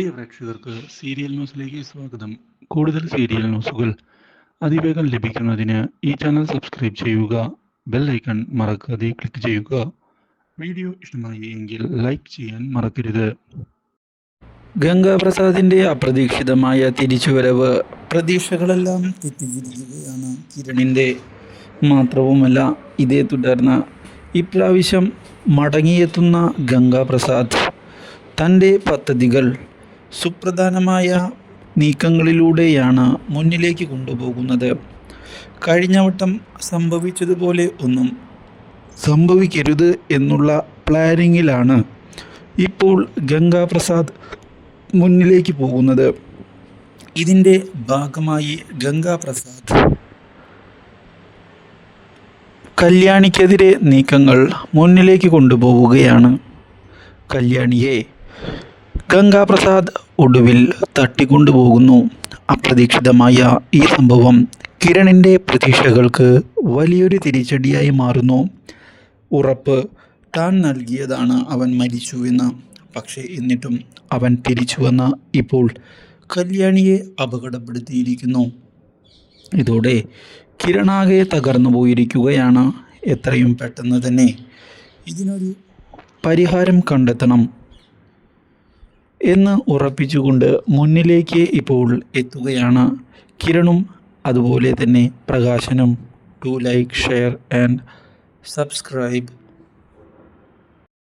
പ്രിയ പ്രേക്ഷകർക്ക് സീരിയൽ ന്യൂസിലേക്ക് സ്വാഗതം. കൂടുതൽ സീരിയൽ ന്യൂസുകൾ അതിവേഗം ലഭിക്കുന്നതിന് ഈ ചാനൽ സബ്സ്ക്രൈബ് ചെയ്യുക ബെൽ ഐക്കൺ മറക്കാതെ ക്ലിക്ക് ചെയ്യുക. വീഡിയോ ഇഷ്ടമായി എങ്കിൽ ലൈക്ക് ചെയ്യാൻ മറക്കരുത്. ഗംഗാപ്രസാദിന്റെ അപ്രതീക്ഷിതമായ തിരിച്ചുവരവ് പ്രതീക്ഷകളെല്ലാം തെറ്റിച്ചിരിക്കുകയാണ് കിരണിന്റെ. മാത്രവുമല്ല ഇതേ തുടർന്ന് ഇപ്രാവശ്യം മടങ്ങിയെത്തുന്ന ഗംഗാപ്രസാദ് തന്റെ പദ്ധതികൾ സുപ്രധാനമായ നീക്കങ്ങളിലൂടെയാണ് മുന്നിലേക്ക് കൊണ്ടുപോകുന്നത്. കഴിഞ്ഞ വട്ടം സംഭവിച്ചതുപോലെ ഒന്നും സംഭവിക്കരുത് എന്നുള്ള പ്ലാനിങ്ങിലാണ് ഇപ്പോൾ ഗംഗാപ്രസാദ് മുന്നിലേക്ക് പോകുന്നത്. ഇതിന്റെ ഭാഗമായി ഗംഗാപ്രസാദ് കല്യാണിക്കെതിരെ നീക്കങ്ങൾ മുന്നിലേക്ക് കൊണ്ടുപോവുകയാണ്. കല്യാണിയെ ഗംഗാപ്രസാദ് ഒടുവിൽ തട്ടിക്കൊണ്ടുപോകുന്നു. അപ്രതീക്ഷിതമായ ഈ സംഭവം കിരണിന്റെ പ്രതീക്ഷകൾക്ക് വലിയൊരു തിരിച്ചടിയായി മാറുന്നു. ഉറപ്പ് താൻ നൽകിയതാണ് അവൻ മരിച്ചു എന്ന് പക്ഷേ എന്നിട്ടും അവൻ തിരിച്ചു വന്ന ഇപ്പോൾ കല്യാണിയെ അപകടപ്പെടുത്തിയിരിക്കുന്നു. ഇതോടെ കിരണാകെ തകർന്നു പോയിരിക്കുകയാണ്. എത്രയും പെട്ടെന്ന് തന്നെ ഇതിനൊരു പരിഹാരം കണ്ടെത്തണം എന്ന് ഉറപ്പിച്ചുകൊണ്ട് മുന്നിലേക്ക് ഇപ്പോൾ എത്തുകയാണ്. കിരണും അതുപോലെ തന്നെ പ്രകാശനും. To like share and subscribe